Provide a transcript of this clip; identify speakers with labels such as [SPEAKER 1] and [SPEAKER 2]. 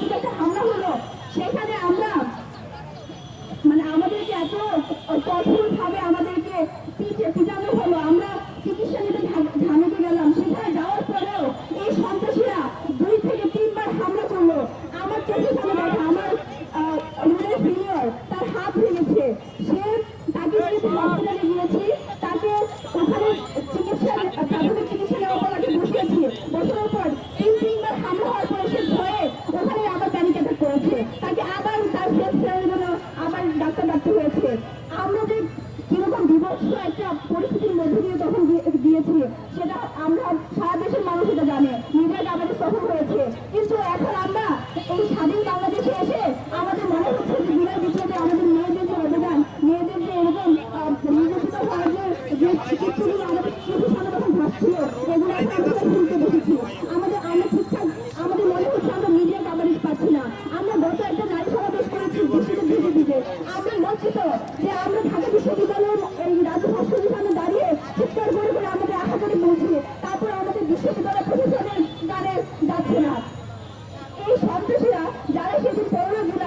[SPEAKER 1] দিকে একটা হামলা হলো, সেখানে আমরা মানে আমাদেরকে এত কঠোর ভাবে আমাদেরকে পিটানো হলো, আমরা চিকিৎসা নিতে ঝামেতে গেলাম। সেখানে যাওয়ার পরেও এই সন্ত্রাসীরা দুই থেকে তিনবার হামলা চলল। আমার চোখের সামনে দেখা, আমার রুমের তার হাত ভেঙেছে। সে তাকে হসপিটালে গিয়েছি, তাকে ওখানে আমাদেরকে আমরা যে কীরকম বিভৎস একটা পরিস্থিতির মধ্যে দিয়ে তখন গিয়েছি, সেটা আমরা সারা দেশের মানুষ এটা জানে। মিডিয়াটা আমাদের সফল হয়েছে। কিন্তু এখন আমরা এই স্বাধীন বাংলাদেশে এসে আমাদের মনে হচ্ছে যে বিনয় বিপ্লবে আমাদের মেয়েদের যে অবদান, মেয়েদের যে এরকম নির্দেশিত সাহায্যের যে চিকিৎসাগুলো আমাদের প্রতিষ্ঠানে তখন ভাসছিল এগুলো আমরা আমাদের Dalej jest zupełnie